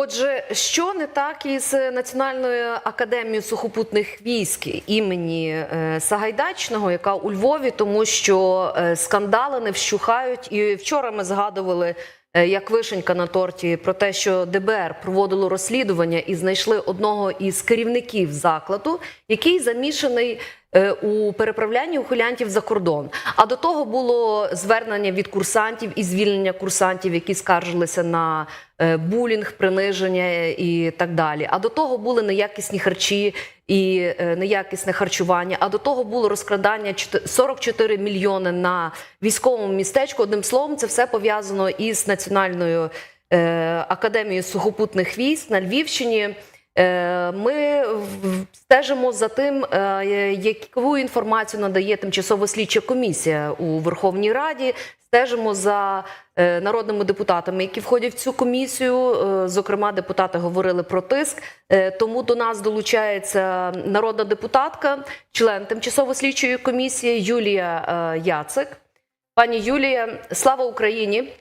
Отже, що не так із Національною академією сухопутних військ імені е, Сагайдачного, яка у Львові, тому що е, скандали не вщухають. І вчора ми згадували е, як вишенька на торті про те, що ДБР проводило розслідування і знайшли одного із керівників закладу, який замішаний е, у переправлянні ухилянтів за кордон. А до того було звернення від курсантів і звільнення курсантів, які скаржилися на е, булінг, приниження і так далі. А до того були неякісні харчі і е, неякісне харчування. А до того було розкрадання чотир- 44 мільйони на військовому містечку. Одним словом, це все пов'язано із національною е, академією сухопутних військ на Львівщині. Е, Ми стежимо за тим, е, яку інформацію надає тимчасова слідча комісія у Верховній Раді. Стежимо за е, народними депутатами, які входять в цю комісію. Зокрема, депутати говорили про тиск. Тому до нас долучається народна депутатка, член тимчасово слідчої комісії Юлія Яцик. Пані Юлія, слава Україні!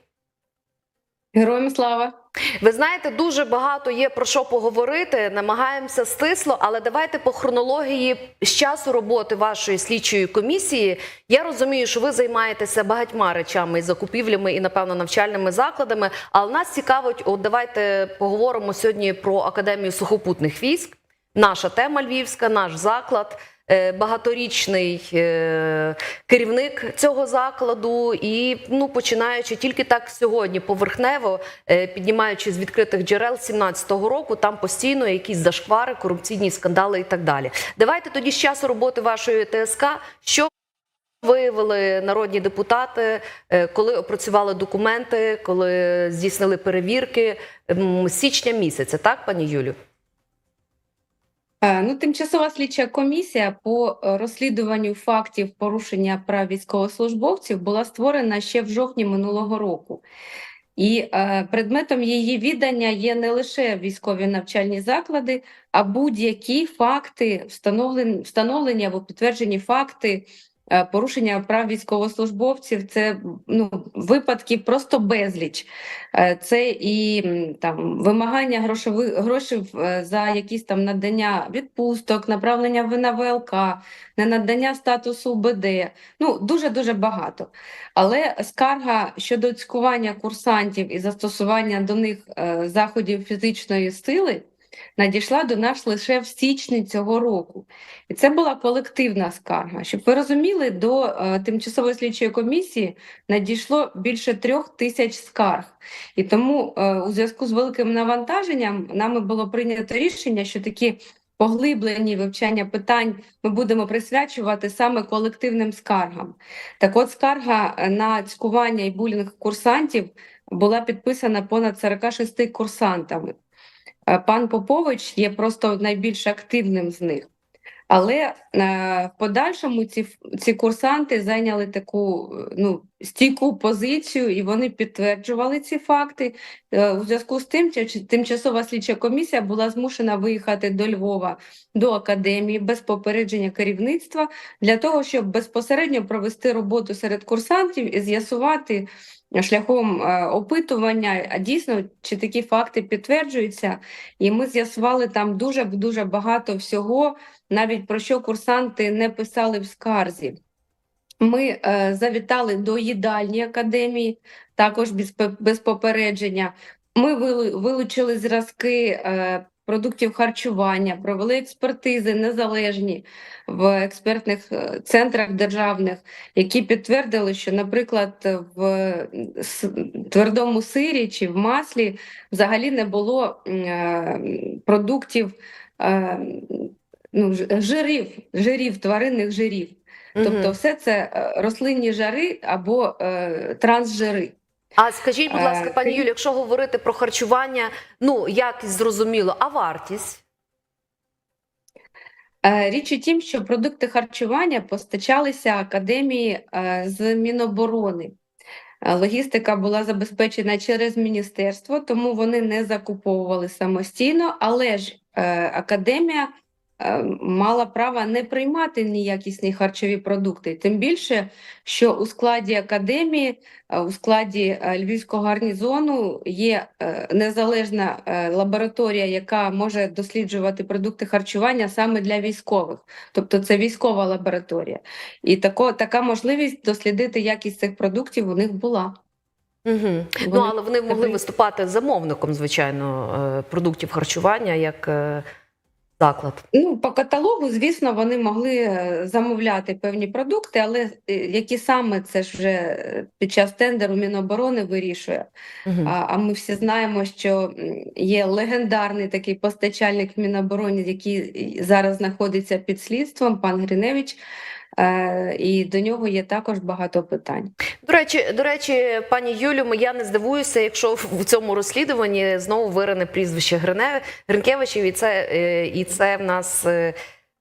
Героям слава! Ви знаєте, дуже багато є про що поговорити. Намагаємося стисло, але давайте по хронології з часу роботи вашої слідчої комісії. Я розумію, що ви займаєтеся багатьма речами і закупівлями, і напевно навчальними закладами. Але нас цікавить, от давайте поговоримо сьогодні про академію сухопутних військ. Наша тема львівська, наш заклад. Е, Багаторічний е, керівник цього закладу, і ну починаючи тільки так сьогодні, поверхнево е, піднімаючи з відкритих джерел 17-го року, там постійно якісь зашквари, корупційні скандали і так далі. Давайте тоді з часу роботи вашої ТСК, що виявили народні депутати, коли опрацювали документи, коли здійснили перевірки січня місяця, так, пані Юлю? Е, Ну, тимчасова слідча комісія по е, розслідуванню фактів порушення прав військовослужбовців була створена ще в жовтні минулого року. І е, предметом її віддання є не лише військові навчальні заклади, а будь-які факти, встановлення або підтверджені факти порушення прав військовослужбовців. Це ну, випадків просто безліч. Е, Це і там вимагання грошових грошей е, за якісь там надання відпусток, направлення в- на ВЛК, ненадання статусу УБД. Ну дуже дуже багато. Але скарга щодо цькування курсантів і застосування до них е, заходів фізичної сили надійшла до нас лише в січні цього року. І це була колективна скарга. Щоб ви розуміли, до е, тимчасової слідчої комісії надійшло більше трьох тисяч скарг. І тому е, у зв'язку з великим навантаженням нами було прийнято рішення, що такі поглиблені вивчання питань ми будемо присвячувати саме колективним скаргам. Так от скарга е, на цькування і булінг курсантів була підписана понад 46 курсантами. Е, Пан Попович є просто найбільш активним з них. Але е, в подальшому ці, ці курсанти зайняли таку е, ну, стійку позицію, і вони підтверджували ці факти. У зв'язку з тим, тимчасова слідча комісія була змушена виїхати до Львова до академії без попередження керівництва для того, щоб безпосередньо провести роботу серед курсантів і з'ясувати шляхом е, опитування, а дійсно чи такі факти підтверджуються. І ми з'ясували там дуже дуже багато всього, навіть про що курсанти не писали в скарзі. Ми е, завітали до їдальні академії, також без, без попередження. Ми вилучили зразки е, продуктів харчування, провели експертизи незалежні в експертних е, центрах державних, які підтвердили, що, наприклад, в твердому сирі чи в маслі взагалі не було е, продуктів е, ну, жирів, жирів, тваринних жирів. Тобто, все це рослинні жари або е, трансжири. А скажіть, будь ласка, Е, пані крім- Юлі, якщо говорити про харчування, ну якість зрозуміло, а вартість? Е, Річ у тім, що продукти харчування постачалися академії е, з Міноборони. Логістика була забезпечена через міністерство, тому вони не закуповували самостійно, але ж академія мала права не приймати неякісні харчові продукти. Тим більше, що у складі академії, е, у складі е, Львівського гарнізону є е, незалежна е, лабораторія, яка може досліджувати продукти харчування саме для військових. Тобто це військова лабораторія. І тако, така можливість дослідити якість цих продуктів у них була. Угу. Ну, але вони могли виступати замовником, звичайно, е, продуктів харчування як е, заклад. Ну, по каталогу, звісно, вони могли е, замовляти певні продукти, але е, які саме це ж вже е, під час тендеру Міноборони вирішує. Угу. А, а ми всі знаємо, що є легендарний такий постачальник в Мінобороні, який зараз знаходиться під слідством, пан Гриневич, і до нього є також багато питань. До речі, до речі, пані Юлю, я не здивуюся, якщо в цьому розслідуванні знову вирине прізвище Гринкевичів, і це е, і це в нас. е,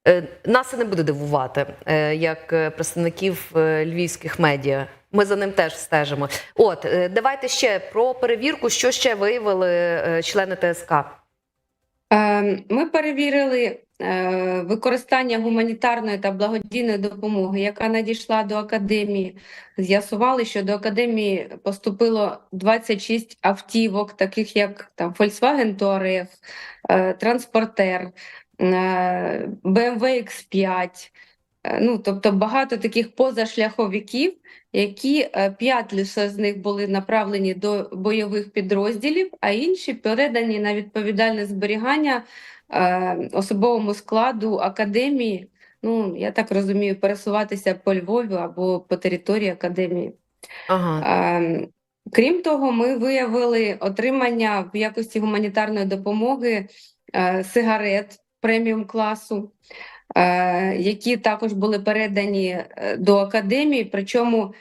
е, Нас це не буде дивувати, е, як е, представників е, львівських медіа. Ми за ним теж стежимо. От е, давайте ще про перевірку, що ще виявили е, члени ТСК. Е, Ми перевірили е, використання гуманітарної та благодійної допомоги, яка надійшла до академії. З'ясували, що до академії поступило 26 автівок, таких як там Volkswagen Touareg, е, Транспортер, е, BMW X5. Е, Ну, тобто багато таких позашляховиків, які е, п'ять лише з них були направлені до бойових підрозділів, а інші передані на відповідальне зберігання е, особовому складу академії. Ну, я так розумію, пересуватися по Львові або по території академії. Ага. Ем, Крім того, ми виявили отримання в якості гуманітарної допомоги е, сигарет преміум класу, е, які також були передані е, до академії. Причому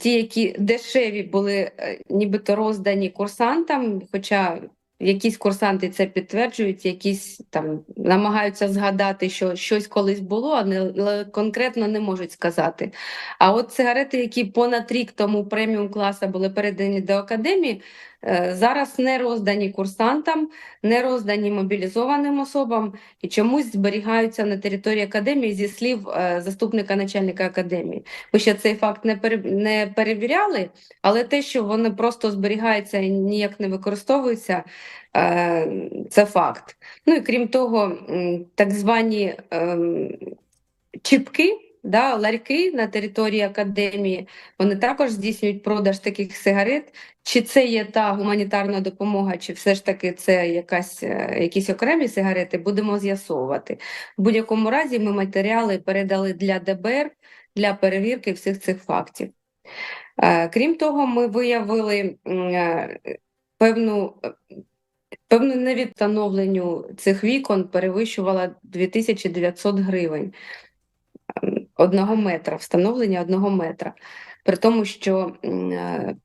ті, які дешеві, були е, нібито роздані курсантам, хоча якісь курсанти це підтверджують, якісь там намагаються згадати, що щось колись було, але конкретно не можуть сказати. А от цигарети, які понад рік тому преміум класа були передані до академії, зараз не роздані курсантам, не роздані мобілізованим особам і чомусь зберігаються на території академії зі слів е, заступника начальника академії. Ми ще цей факт не не перевіряли, але те, що вони просто зберігаються і ніяк не використовуються, е, це факт. Ну і крім того, так звані ем, чіпки. Да, ларьки на території академії вони також здійснюють продаж таких сигарет. Чи це є та гуманітарна допомога, чи все ж таки це якась, е, якісь окремі сигарети, будемо з'ясовувати. В будь-якому разі ми матеріали передали для ДБР для перевірки всіх цих фактів. Е, Крім того, ми виявили е, певну, е, певну невідстановленню цих вікон перевищувала 2900 гривень ем, одного метра, встановлення одного метра. При тому, що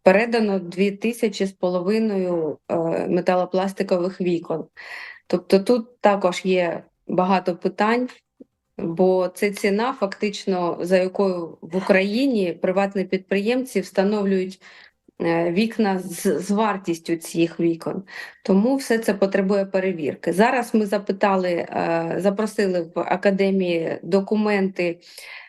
передано дві тисячі з половиною е, металопластикових вікон. Тобто тут також є багато питань, бо це ціна, фактично, за якою в Україні приватні підприємці встановлюють е, вікна з, з вартістю цих вікон. Тому все це потребує перевірки. Зараз ми запитали, е, запросили в академії документи,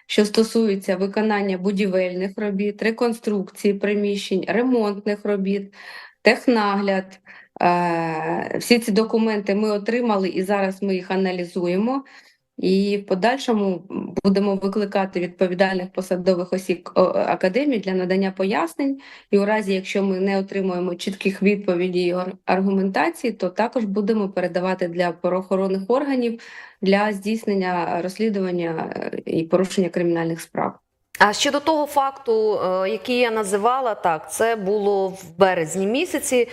що стосуються виконання будівельних робіт, реконструкції приміщень, ремонтних робіт, технагляд. Е, Всі ці документи ми отримали і зараз ми їх аналізуємо. І в подальшому будемо викликати відповідальних посадових осіб академії для надання пояснень. І у разі, якщо ми не отримуємо чітких відповідей і аргументації, то також будемо передавати для правоохоронних органів для здійснення розслідування е, і порушення кримінальних справ. А щодо того факту, е, який я називала, так, це було в березні місяці.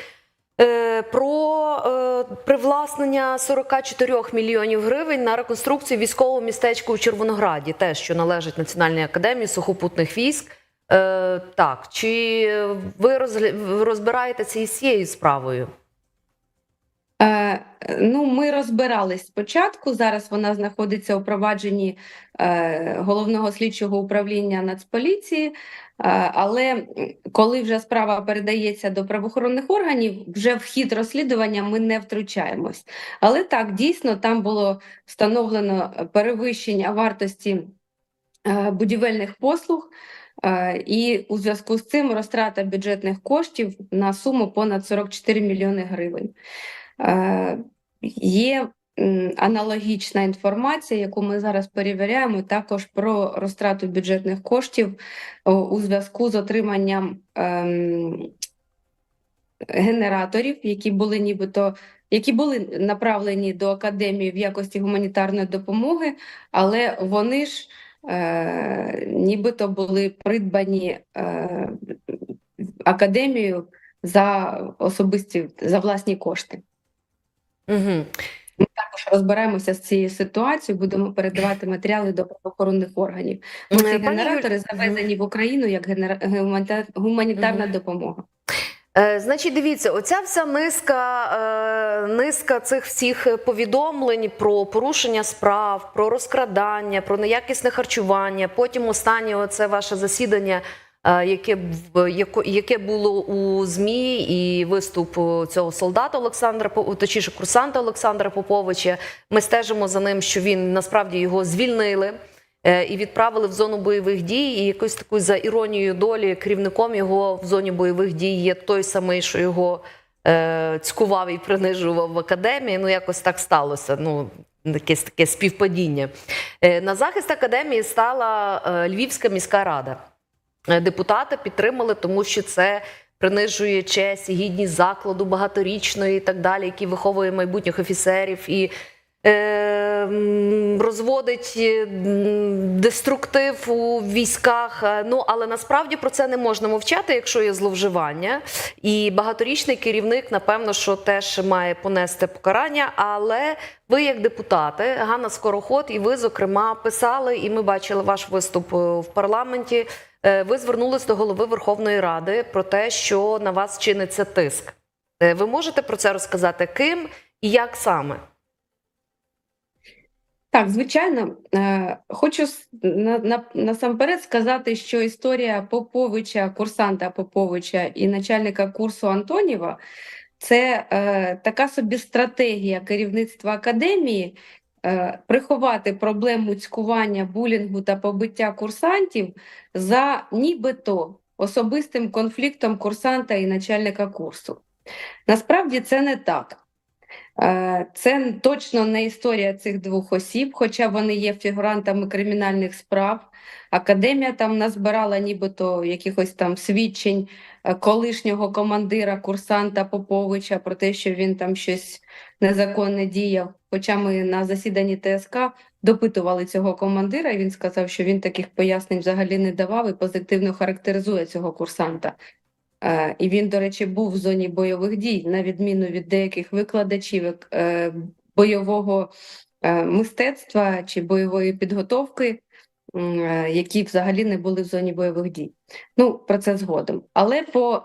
Е, Про е, привласнення 44 мільйонів гривень на реконструкцію військового містечка у Червонограді, те, що належить Національній академії сухопутних військ. Е, Так, чи ви розбираєтеся із цією справою? Е, Ну, ми розбирались спочатку. Зараз вона знаходиться у провадженні е, головного слідчого управління Нацполіції. Е, але коли вже справа передається до правоохоронних органів, вже в хід розслідування ми не втручаємось. Але так, дійсно, там було встановлено перевищення вартості будівельних послуг. І у зв'язку з цим розтрата бюджетних коштів на суму понад 44 мільйони гривень. Е, Є аналогічна інформація, яку ми зараз перевіряємо, також про розтрату бюджетних коштів у зв'язку з отриманням ем, генераторів, які були нібито які були направлені до академії в якості гуманітарної допомоги, але вони ж е, нібито були придбані е, академією за особисті за власні кошти. Угу. Також розбираємося з цією ситуацією, будемо передавати матеріали до правоохоронних органів. Бо ці Пані Юлі- генератори завезені в Україну як генера... гуманітар... гуманітарна допомога. Е, Значить, дивіться, оця вся низка, е, низка цих всіх повідомлень про порушення справ, про розкрадання, про неякісне харчування. Потім останнє оце ваше засідання, е, яке яке було у змі, і виступ цього солдата Олександра точніше курсанта Олександра Поповича. Ми стежимо за ним, що він насправді його звільнили. е, І відправили в зону бойових дій, і якось такою за іронією долі керівником його в зоні бойових дій є той самий, що його е, цькував і принижував в академії. Ну якось так сталося. Ну якесь таке співпадіння. Е, на захист академії стала е, Львівська міська рада. Е, Депутати підтримали, тому що це принижує честь і гідність закладу багаторічної і так далі, який виховує майбутніх офіцерів і е, розводить е, деструктив у військах. Е, Ну але насправді про це не можна мовчати, якщо є зловживання. І багаторічний керівник, напевно, що теж має понести покарання. Але ви, як депутати, Ганна Скороход, і ви, зокрема, писали, і ми бачили ваш виступ в парламенті. Е, Ви звернулись до голови Верховної Ради про те, що на вас чиниться тиск. Е, Ви можете про це розказати ким і як саме? Так, звичайно, Е, хочу насамперед сказати, що історія Поповича, курсанта Поповича і начальника курсу Антоніва це така собі стратегія керівництва академії приховати проблему цькування, булінгу та побиття курсантів за нібито особистим конфліктом курсанта і начальника курсу. Насправді це не так. Е, Це точно не історія цих двох осіб, хоча вони є фігурантами кримінальних справ. Академія там назбирала нібито якихось там свідчень е, колишнього командира курсанта Поповича про те, що він там щось незаконне діяв. Хоча ми на засіданні ТСК допитували цього командира, і він сказав, що він таких пояснень взагалі не давав і позитивно характеризує цього курсанта. Е, І він, до речі, був в зоні бойових дій, на відміну від деяких викладачів е, бойового е, мистецтва чи бойової підготовки, які взагалі не були в зоні бойових дій. Ну, про це згодом. Але по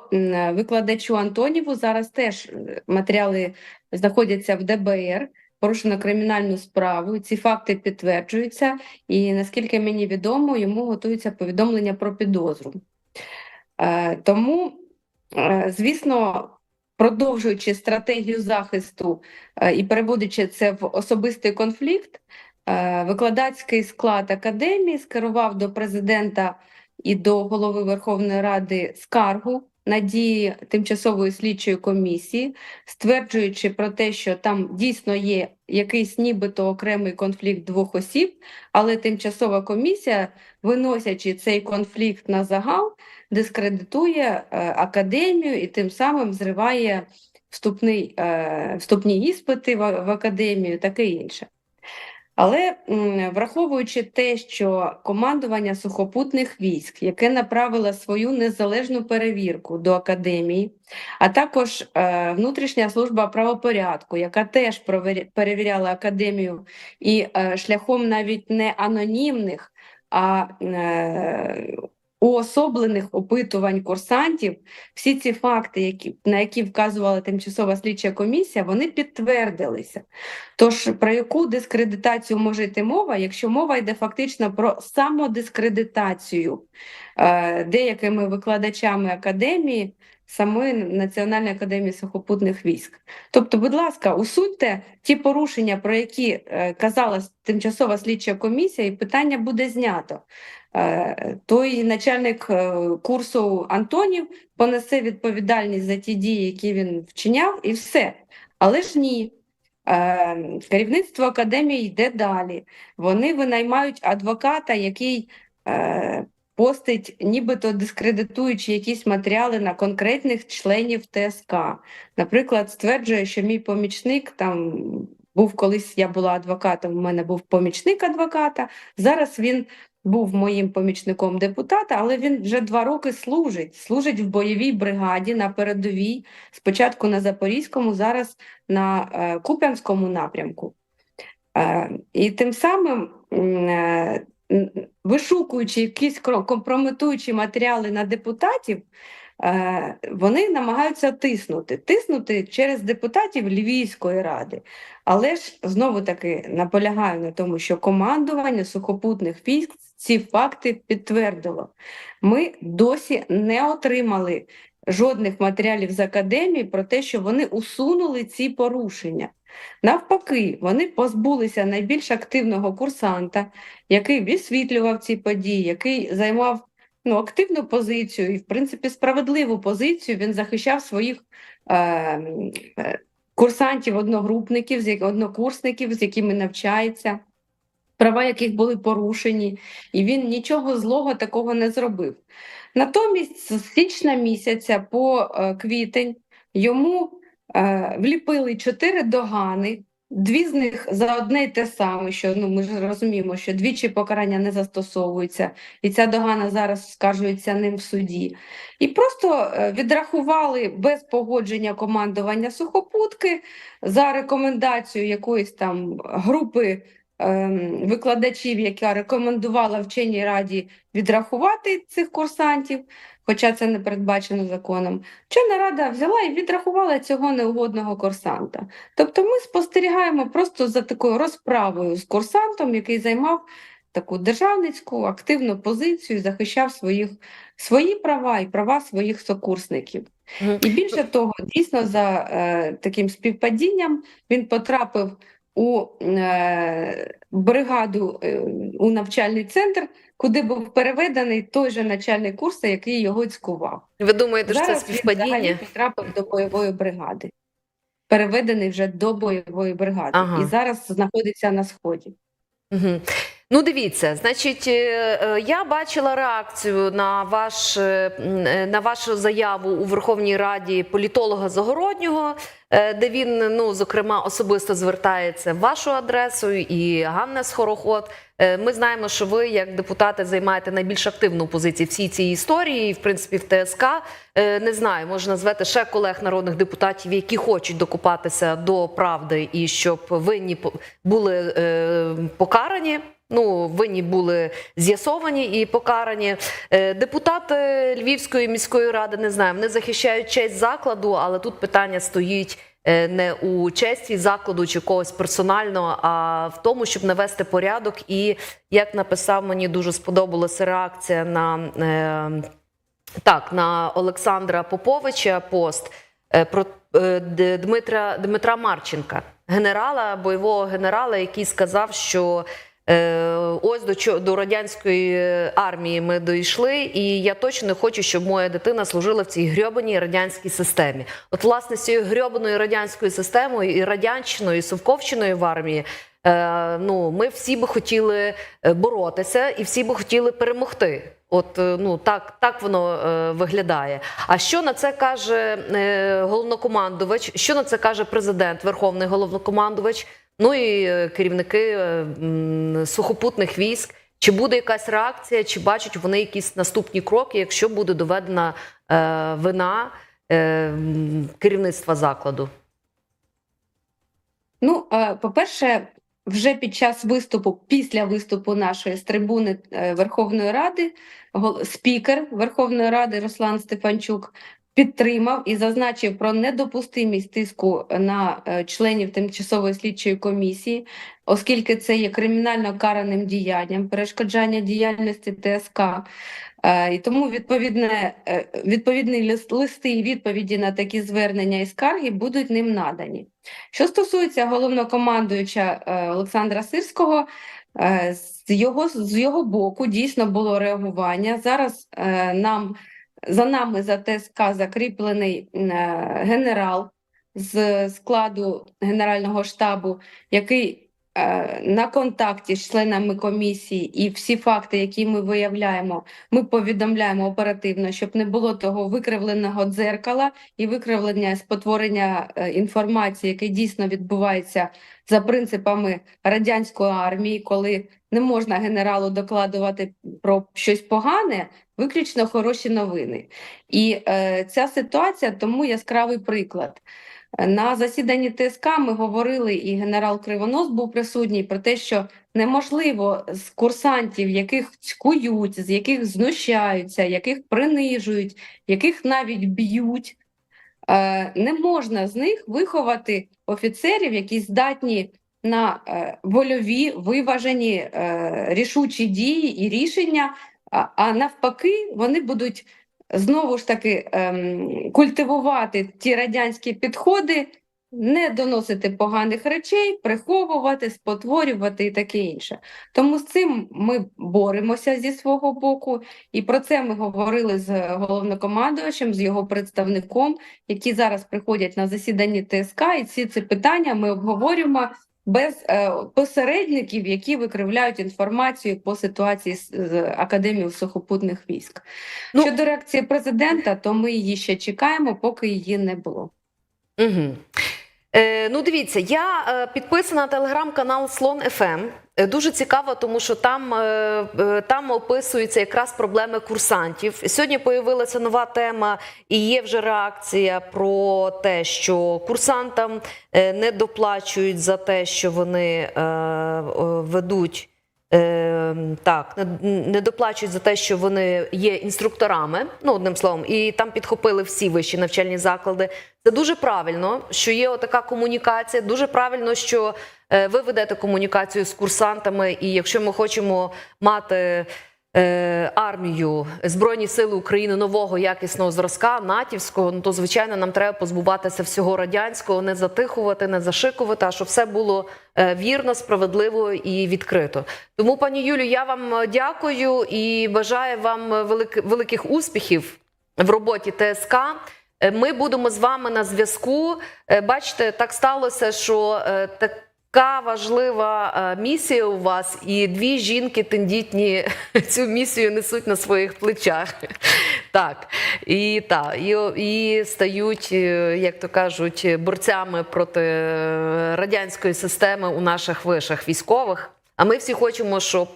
викладачу Антоніву зараз теж матеріали знаходяться в ДБР. Порушено кримінальну справу, ці факти підтверджуються, і наскільки мені відомо, йому готується повідомлення про підозру. Тому, звісно, продовжуючи стратегію захисту е, і переводячи це в особистий конфлікт, е, викладацький склад академії скерував до президента і до голови Верховної Ради скаргу на дії тимчасової слідчої комісії, стверджуючи про те, що там дійсно є якийсь нібито окремий конфлікт двох осіб, але тимчасова комісія, виносячи цей конфлікт на загал, дискредитує е, академію і тим самим зриває вступний, е, вступні іспити в, академію, таке інше. Але враховуючи те, що командування сухопутних військ, яке направило свою незалежну перевірку до академії, а також е, внутрішня служба правопорядку, яка теж перевіряла академію і шляхом навіть не анонімних, а уособлених опитувань курсантів, всі ці факти, які, на які вказувала тимчасова слідча комісія, вони підтвердилися. Тож про яку дискредитацію може йти мова, якщо мова йде фактично про самодискредитацію е, деякими викладачами академії самої Національної академії сухопутних військ. Тобто, будь ласка, усуньте ті порушення, про які е, казала тимчасова слідча комісія, і питання буде знято. Е, той начальник е, курсу Антонів понесе відповідальність за ті дії, які він вчиняв, і все. Але ж ні. Е, Керівництво академії йде далі. Вони винаймають адвоката, який постить, нібито дискредитуючи якісь матеріали на конкретних членів ТСК. Наприклад, стверджує, що мій помічник там був колись, я була адвокатом, у мене був помічник адвоката. Зараз він був моїм помічником депутата, але він вже два роки служить. Служить в бойовій бригаді на передовій, спочатку на Запорізькому, зараз на е, Куп'янському напрямку. Е, і тим самим, е, вишукуючи якісь компрометуючі матеріали на депутатів, вони намагаються тиснути, тиснути через депутатів Львівської ради. Але ж знову таки наполягаю на тому, що командування сухопутних військ ці факти підтвердило. Ми досі не отримали жодних матеріалів з академії про те, що вони усунули ці порушення. Навпаки, вони позбулися найбільш активного курсанта, який висвітлював ці події, який займав ну, активну позицію і, в принципі, справедливу позицію. Він захищав своїх е, е, курсантів, одногрупників, однокурсників, з якими навчається, права яких були порушені, і він нічого злого такого не зробив. Натомість з січня місяця по е, квітень йому е, вліпили чотири догани. Дві з них за одне й те саме, що ну ми ж розуміємо, що двічі покарання не застосовується, і ця догана зараз скаржується ним в суді. І просто е, відрахували без погодження командування сухопутки за рекомендацією якоїсь там групи викладачів, яка рекомендувала вченій раді відрахувати цих курсантів, хоча це не передбачено законом. Вчена рада взяла і відрахувала цього неугодного курсанта. Тобто ми спостерігаємо просто за такою розправою з курсантом, який займав таку державницьку активну позицію, захищав своїх, свої права і права своїх сокурсників. І більше того, дійсно, за е, таким співпадінням він потрапив у е, бригаду, е, у навчальний центр, куди був переведений той же начальник курсу, який його цькував. Ви думаєте, що це Зараз він співпадіння? потрапив до бойової бригади, переведений вже до бойової бригади, Ага. і зараз знаходиться на сході. Угу. Ну, дивіться, значить, е, я бачила реакцію на ваш на вашу заяву у Верховній Раді політолога Загороднього, де він ну зокрема особисто звертається вашу адресу і Ганна Схороход. Е, Ми знаємо, що ви, як депутати, займаєте найбільш активну позицію всій цій історії, в принципі в ТСК. Е, Не знаю, можна назвати ще колег народних депутатів, які хочуть докупатися до правди і щоб винні були е, покарані. Ну, винні були з'ясовані і покарані. Е, Депутати Львівської міської ради не знаю, вони захищають честь закладу, але тут питання стоїть е, не у честі закладу чи когось персонально, а в тому, щоб навести порядок. І як написав, мені дуже сподобалася реакція на. е, так, на Олександра Поповича пост е, про е, Дмитра Дмитра Марченка, генерала, бойового генерала, який сказав, що е, ось до до радянської армії ми дійшли, і я точно не хочу, щоб моя дитина служила в цій грьобаній радянській системі. От, власне, з цією грьобаною радянською системою і радянщиною, і совковщиною в армії. Е, ну, ми всі би хотіли е, боротися і всі би хотіли перемогти. От е, ну так, так воно е, виглядає. А що на це каже е, головнокомандувач? Що на це каже президент, верховний головнокомандувач? Ну і е, керівники е, сухопутних військ? Чи буде якась реакція, чи бачать вони якісь наступні кроки, якщо буде доведена е, вина е, керівництва закладу? Ну, е, по-перше, вже під час виступу, після виступу нашої з трибуни е, Верховної Ради, спікер Верховної Ради Руслан Стефанчук підтримав і зазначив про недопустимість тиску на е, членів тимчасової слідчої комісії, оскільки це є кримінально караним діянням, перешкоджання діяльності ТСК. Е, І тому відповідне, е, відповідні лист- листи і відповіді на такі звернення і скарги будуть ним надані. Що стосується головнокомандуюча Олександра Сирського, з його, з його боку дійсно було реагування. Зараз нам за нами за ТСК закріплений е, генерал з складу Генерального штабу, який на контакті з членами комісії, і всі факти, які ми виявляємо, ми повідомляємо оперативно, щоб не було того викривленого дзеркала і викривлення спотворення е, інформації, яке дійсно відбувається за принципами радянської армії, коли не можна генералу докладувати про щось погане, виключно хороші новини. І е, ця ситуація тому яскравий приклад. На засіданні ТСК ми говорили, і генерал Кривонос був присутній про те, що неможливо з курсантів, яких цькують, з яких знущаються, яких принижують, яких навіть б'ють, е, не можна з них виховати офіцерів, які здатні на е, вольові, виважені, е, рішучі дії і рішення, а, а навпаки, вони будуть знову ж таки ем, культивувати ті радянські підходи, не доносити поганих речей, приховувати, спотворювати і таке інше. Тому з цим ми боремося зі свого боку, і про це ми говорили з головнокомандувачем, з його представником, які зараз приходять на засідання ТСК, і ці ці питання ми обговорюємо без е, посередників, які викривляють інформацію по ситуації з, Академією сухопутних військ. Ну- Щодо реакції президента, то ми її ще чекаємо, поки її не було. Угу. Е, ну, дивіться, я е, підписана на телеграм-канал Слон ФМ. Е, Дуже цікаво, тому що там, е, е, там описуються якраз проблеми курсантів. Сьогодні появилася нова тема, і є вже реакція про те, що курсантам не доплачують за те, що вони ведуть. Е, так, не, доплачують за те, що вони є інструкторами, ну одним словом, і там підхопили всі вищі навчальні заклади. Це дуже правильно, що є отака комунікація. Дуже правильно, що е, ви ведете комунікацію з курсантами. І якщо ми хочемо мати армію Збройні Сили України нового якісного зразка, натівського, ну то звичайно нам треба позбуватися всього радянського, не затихувати, не зашикувати, а щоб все було е, вірно, справедливо і відкрито. Тому, пані Юлю, я вам е, дякую і бажаю вам е, велик, великих успіхів в роботі ТСК. Е, Ми будемо з вами на зв'язку. Е, Бачите, так сталося, що е, така важлива е, місія у вас, і дві жінки тендітні цю місію несуть на своїх плечах. Так, і, та, і, і стають, е, як то кажуть, борцями проти е, радянської системи у наших вишах військових. А ми всі хочемо, щоб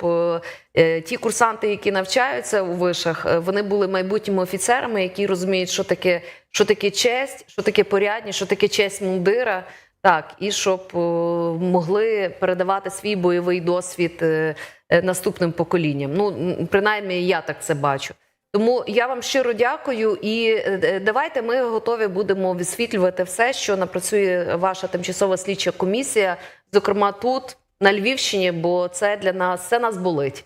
ті курсанти, які навчаються у вишах, вони були майбутніми офіцерами, які розуміють, що таке, що таке честь, що таке порядність, що таке честь мундира. Так, і щоб е, могли передавати свій бойовий досвід е, е, наступним поколінням. Ну, принаймні, я так це бачу. Тому я вам щиро дякую, і давайте ми готові будемо висвітлювати все, що напрацює ваша тимчасова слідча комісія, зокрема тут, на Львівщині, бо це для нас це нас болить.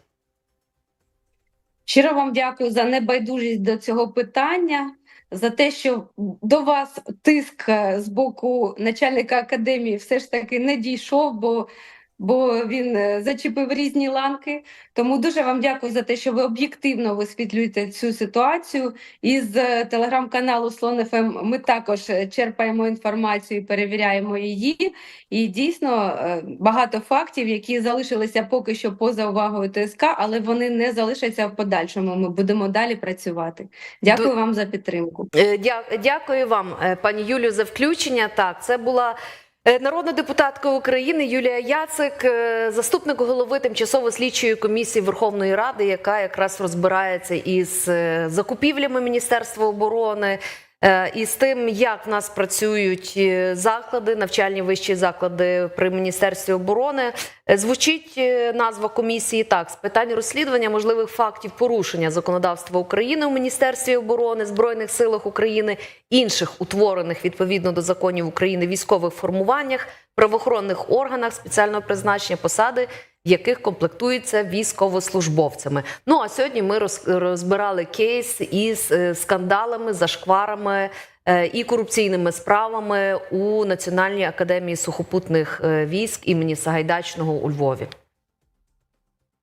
Щиро вам дякую за небайдужість до цього питання, за те, що до вас тиск е, з боку начальника академії все ж таки не дійшов, бо, бо він е, зачепив різні ланки. Тому дуже вам дякую за те, що ви об'єктивно висвітлюєте цю ситуацію. Із е, телеграм-каналу Слон ФМ ми також е, черпаємо інформацію і перевіряємо її. І дійсно багато фактів, які залишилися поки що поза увагою ТСК, але вони не залишаться в подальшому. Ми будемо далі працювати. Дякую вам за підтримку. Дякую вам, пані Юлію, за включення. Так, це була народна депутатка України Юлія Яцик, е, заступник голови тимчасової слідчої комісії Верховної Ради, яка якраз розбирається із е, закупівлями Міністерства оборони. Е, І з тим, як в нас працюють е, заклади, навчальні вищі заклади при міністерстві оборони, Е, звучить назва комісії так: з питань розслідування можливих фактів порушення законодавства України у міністерстві оборони, збройних силах України, інших утворених відповідно до законів України військових формуваннях, правоохоронних органах спеціального призначення посади. Яких комплектуються військовослужбовцями. Ну а сьогодні ми роз- розбирали кейс із е, скандалами, зашкварами е, і корупційними справами у Національній академії сухопутних е, військ імені Сагайдачного у Львові.